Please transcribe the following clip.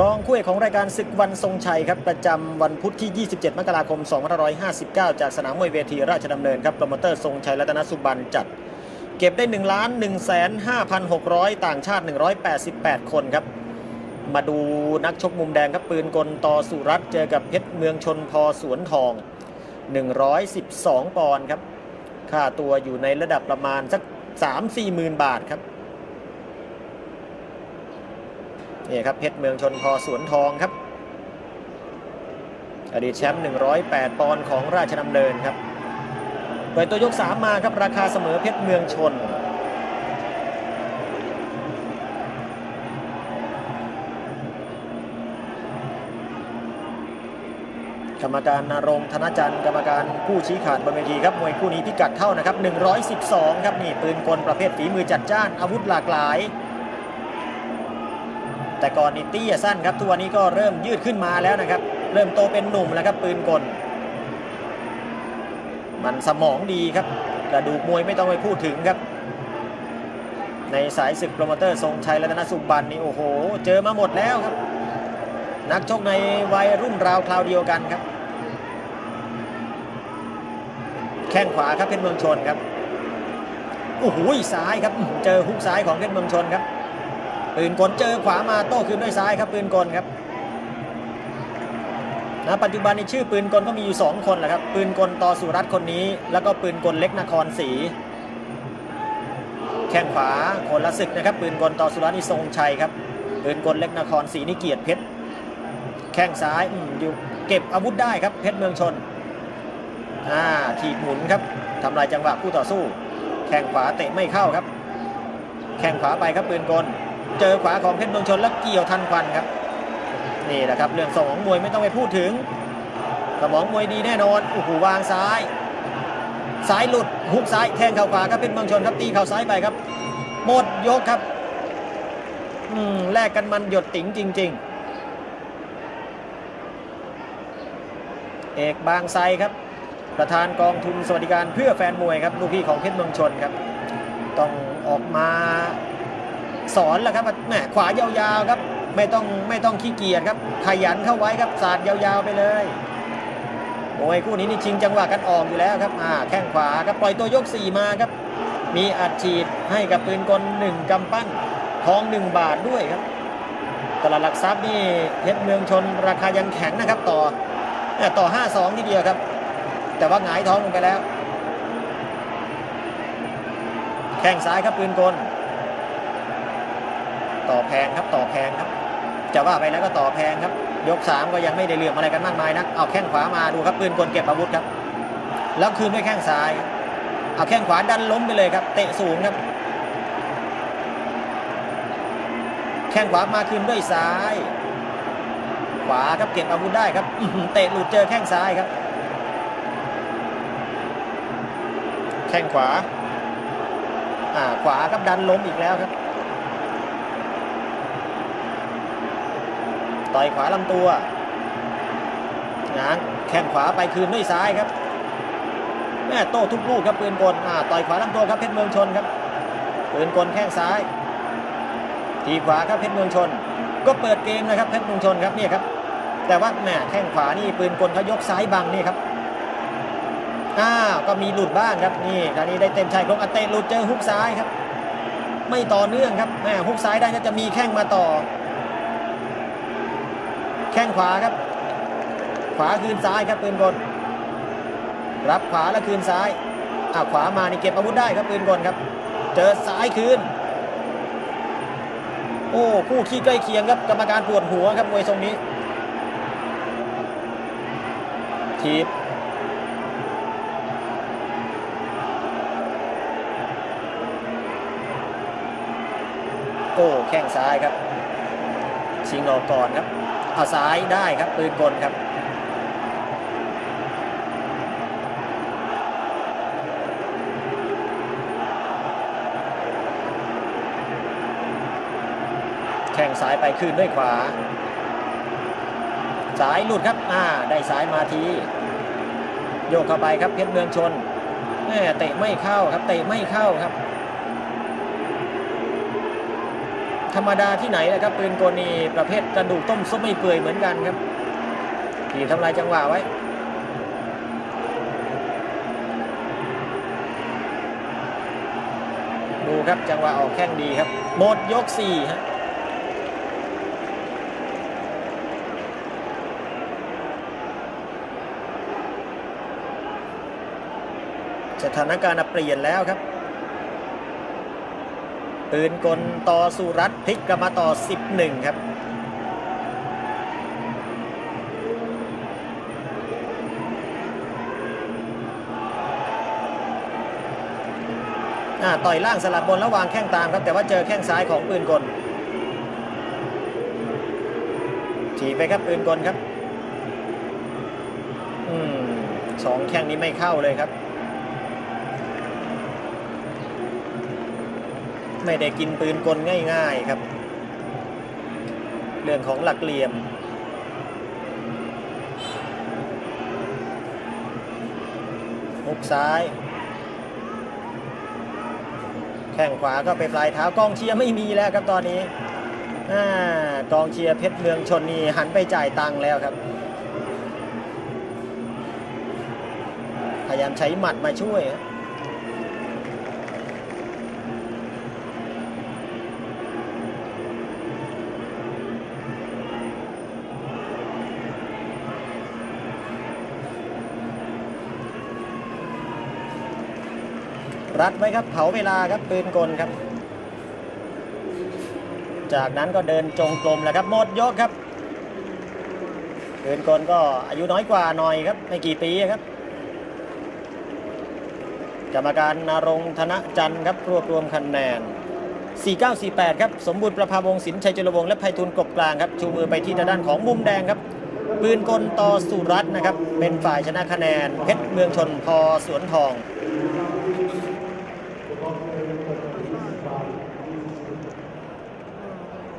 รองคู่เอกของรายการศึกวันทรงชัยครับประจำวันพุธที่ 27 มกราคม 2559 จากสนามมวยเวทีราชดำเนินครับโปรโมเตอร์ทรงชัยรัตนสุบันจัด เก็บได้ 1 1 5 6 0 0 ต่างชาติ 188 คนครับ มาดูนักชกมุมแดงครับปืนกลต่อสุรัตเจอกับเพชรเมืองชนพอสวนทอง 112 ปอนด์ครับ ค่าตัวอยู่ในระดับประมาณสัก 3-4 หมื่นบาทครับ นี่ครับเพชรเมืองชนพอสวนทองครับ อดีตแชมป์108 ปอนด์ของราชดำเนินครับเปิดตัวยก 3 มาครับ ราคาเสมอเพชรเมืองชน กรรมการนรงธนจันทร์กรรมการผู้ชี้ขาดบนเวทีครับ มวยคู่นี้พิกัดเท่านะครับ 112 ครับนี่ปืนกลประเภทฝีมือจัดจ้านอาวุธหลากหลาย แต่ก่อนนี่เตี้ยสั้นครับทุกวันนี้ก็เริ่มยืดขึ้นมาแล้วนะครับ เริ่มโตเป็นหนุ่มแล้วครับปืนกล มันสมองดีครับกระดูกมวยไม่ต้องไปพูดถึงครับ ในสายศึกโปรโมเตอร์ทรงชัยรัตนสุบันนี่โอ้โห เจอมาหมดแล้วครับ นักชกในวัยรุ่นราวคราวเดียวกันครับ แข้งขวาครับเพชรเมืองชนครับโอ้โหซ้ายครับเจอฮุกซ้ายของเพชรเมืองชนครับ ปืนกลเจอขวามาโต้คืนด้วยซ้ายครับปืนกลครับนะปัจจุบันในชื่อปืนกลก็มีอยู่ 2 คนแหละครับ ปืนกลต่อสุรัตน์คนนี้ แล้วก็ปืนกลเล็กนครศรีแข้งขวาคนละศึกนะครับ ปืนกลต่อสุรัตน์นี่ทรงชัยครับปืนกลเล็กนครศรีนี่เกียรติเพชรแข้งซ้ายอมอยู่เก็บอาวุธได้ครับเพชรเมืองชนอ่าถีบหมุนครับทำลายจังหวะคู่ต่อสู้ แข้งขวาเตะไม่เข้าครับ แข้งขวาไปครับปืนกล เจอขวาของเพชรเมืองชนแล้วเกี่ยวทันควันครับ นี่แหละครับเรื่องสมองมวยไม่ต้องไปพูดถึงสมองมวยดีแน่นอนโอ้โหวางซ้ายซ้ายหลุดฮุกซ้ายแทงเข่าขวาครับเพชรเมืองชนครับตีเข่าซ้ายไปครับ หมดยกครับอืมแลกกันมันหยดติ๋งจริง ๆ เอกบางไซครับ ประธานกองทุนสวัสดิการเพื่อแฟนมวยครับลูกพี่ของเพชรเมืองชนครับ ต้องออกมา สอนแหละครับแหมขวายาวๆครับ ไม่ต้องไม่ต้องขี้เกียจครับขยันเข้าไว้ครับสาดยาวๆไปเลยมวยคู่นี้นี่ชิงจังหวะกันออกอยู่แล้วครับอ่าแข้งขวาครับปล่อยตัวยก 4 มาครับ มีอัดฉีดให้กับปืนกล1กำปั้นทอง 1 บาทด้วยครับตลาดหลักทรัพย์นี่เพชรเมืองชนราคายังแข็งนะครับต่อเนี่ต่อ 5-2 ทีเดียวครับ แต่ว่าหงายท้องลงไปแล้ว แข้งซ้ายครับปืนกล ต่อแพงครับต่อแพงครับ จะว่าไปแล้วก็ต่อแพงครับ ยก 3 ก็ยังไม่ได้เหลื่อมอะไรกันมากมายนักเอาแข้งขวามาดูครับปืนกลเก็บอาวุธครับ แล้วคืนด้วยแข้งซ้าย เอาแข้งขวาดันล้มไปเลยครับ เตะสูงครับ แข้งขวามาคืนด้วยซ้าย ขวาครับเก็บอาวุธได้ครับเตะหลุดเจอแข้งซ้ายครับ แข้งขวา อ่าขวาครับดันล้มอีกแล้วครับ ต่อยขวาลำตัวง้างแข้งขวาไปคืนด้วยซ้ายครับแม่โต้ทุกลูกครับปืนกลอ่าต่อยขวาลำตัวครับเพชรเมืองชนครับปืนกลแข้งซ้าย ทีขวาครับเพชรเมืองชน ก็เปิดเกมนะครับเพชรเมืองชนครับนี่ครับ แต่ว่าแม่แข้งขวานี่ปืนกลเขายกซ้ายบังนี่ครับอ้าวก็มีหลุดบ้างครับนี่คราวนี้ได้เต็มชายโครงอัดเตะหลุดเจอฮุกซ้ายครับ ไม่ต่อเนื่องครับแม่ฮุกซ้ายได้ก็จะมีแข้งมาต่อ แข้งขวาครับ ขวาคืนซ้ายครับปืนกลรับขวาแล้วคืนซ้ายอ่าขวามานี่เก็บอาวุธได้ครับปืนกลครับ เจอซ้ายคืน โอ้คู่ขี้ใกล้เคียงครับกรรมการปวดหัวครับมวยทรงนี้ทีบโอ้แข้งซ้ายครับชิงออกก่อนครับ เอาซ้ายได้ครับปืนกลครับแข้งซ้ายไปคืนด้วยขวาสายหลุดครับ อ่า ได้สายมาที โยกเข้าไปครับเพชรเมืองชนแม่เตะไม่เข้าครับ เตะไม่เข้าครับ ธรรมดาที่ไหนนะครับ ปืนกลนี่ประเภทกระดูกต้มซุปไม่เปื่อยเหมือนกันครับทีบทำลายจังหวะไว้ดูครับจังหวะออกแข้งดีครับ หมดยก4ฮะสถานการณ์เปลี่ยนแล้วครับ ปืนกลต่อสุรัตน์พลิกกลับมาต่อ 11 ครับต่อยล่างสลับบนแล้ววางแข้งตามครับ แต่ว่าเจอแข้งซ้ายของปืนกลถีบไปครับปืนกลครับ อืมสองแข้งนี้ไม่เข้าเลยครับ ไม่ได้กินปืนกลง่ายๆครับ เรื่องของหลักเหลี่ยม มุกซ้าย แข้งขวาก็ไปปลายเท้ากองเชียร์ไม่มีแล้วครับตอนนี้อกองเชียร์เพชรเมืองชนนี่หันไปจ่ายตังค์แล้วครับ พยายามใช้หมัดมาช่วยฮะ รัดไว้ครับเผาเวลาครับปืนกลครับ จากนั้นก็เดินจงกรมแหล้วครับหมดยกครับปืนกลก็อายุน้อยกว่าหน่อยครับไม่กี่ปีครับกรรมการนรงธนจันทร์ครับรวบรวมคะแนน 4948 ครับสมบูรณ์ประภาวงศินชัยจุลวงศ์และไพฑูรย์กบกลางครับชูมือไปที่ทางด้านของมุมแดงครับ ปืนกลต่อสุรัตน์นะครับ เป็นฝ่ายชนะคะแนน เพชรเมืองชนพอสวนทอง